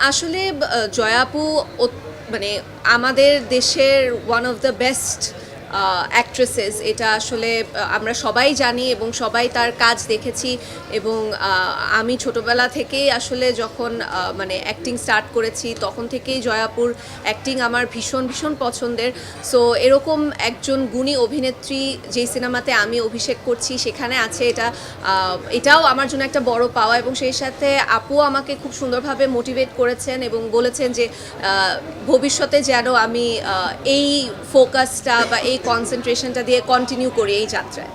আসলে জয়াপু মানে আমাদের দেশের one of the best actresses এটা আসলে আমরা সবাই জানি এবং সবাই তার কাজ দেখেছি এবং আমি ছোটবেলা থেকেই আসলে যখন মানে অ্যাক্টিং স্টার্ট করেছি, তখন থেকেই জয়াপুর অ্যাক্টিং আমার ভীষণ ভীষণ পছন্দের। সো এরকম একজন গুণী অভিনেত্রী যেই সিনেমাতে আমি অভিষেক করছি, সেখানে আছে এটা এটাও আমার জন্য একটা বড় পাওয়া এবং সেই সাথে আপু আমাকে খুব সুন্দরভাবে মোটিভেট করেছেন এবং বলেছেন যে ভবিষ্যতে যেন আমি এই ফোকাসটা বা এই কনসেন্ট্রেশনটা দিয়ে কন্টিনিউ করি এই যাত্রায়।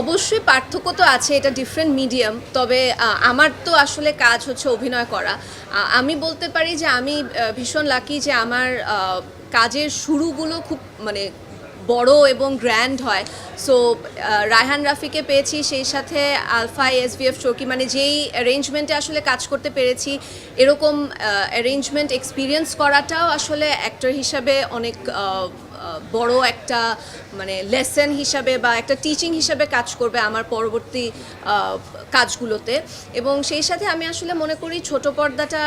অবশ্যই পার্থক্য তো আছে, এটা ডিফারেন্ট মিডিয়াম তবে আমার তো আসলে কাজ হচ্ছে অভিনয় করা। আমি বলতে পারি যে আমি ভীষণ লাকি যে আমার কাজের শুরুগুলো খুব মানে বড় এবং গ্র্যান্ড হয়। সো রায়হান রাফিকে পেয়েছি, সেই সাথে আলফা এসভিএফ চৌকি মানে যেই অ্যারেঞ্জমেন্টে আসলে কাজ করতে পেরেছি, এরকম অ্যারেঞ্জমেন্ট এক্সপিরিয়েন্স করাটাও আসলে অ্যাক্টর হিসাবে অনেক বড় একটা মানে লেসন হিসাবে বা একটা টিচিং হিসাবে কাজ করবে আমার পরবর্তী কাজগুলোতে। এবং সেই সাথে আমি আসলে মনে করি ছোট পর্দাটা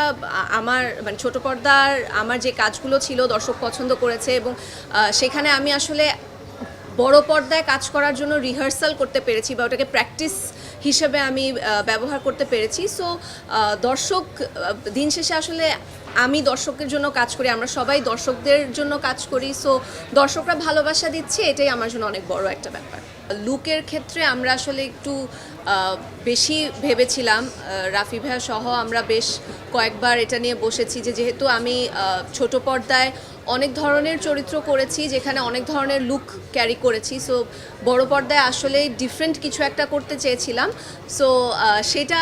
আমার মানে ছোট পর্দার আমার যে কাজগুলো ছিল দর্শক পছন্দ করেছে এবং সেখানে আমি আসলে বড় পর্দায় কাজ করার জন্য রিহার্সাল করতে পেরেছি বা ওটাকে প্র্যাকটিস হিসেবে আমি ব্যবহার করতে পেরেছি। সো দর্শক দিন শেষে আসলে আমি দর্শকের জন্য কাজ করি আমরা সবাই দর্শকদের জন্য কাজ করি সো দর্শকরা ভালোবাসা দিচ্ছে এটাই আমার জন্য অনেক বড় একটা ব্যাপার। লুকের ক্ষেত্রে আমরা আসলে একটু বেশি ভেবেছিলাম রাফি ভাইয়া সহ আমরা বেশ কয়েকবার এটা নিয়ে বসেছি যে যেহেতু আমি ছোট পর্দায় অনেক ধরনের চরিত্র করেছি যেখানে অনেক ধরনের লুক ক্যারি করেছি সো বড় পর্দায় আসলে ডিফারেন্ট কিছু একটা করতে চেয়েছিলাম সো সেটা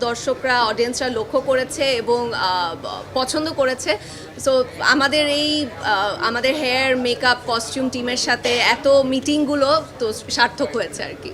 দর্শকরা অডিয়েন্সরা লক্ষ্য করেছে এবং আহ, পছন্দ করেছে। সো আমাদের এই আমাদের হেয়ার মেকআপ কস্টিউম টিমের সাথে এত মিটিংগুলো তো সার্থক হয়েছে আর কি।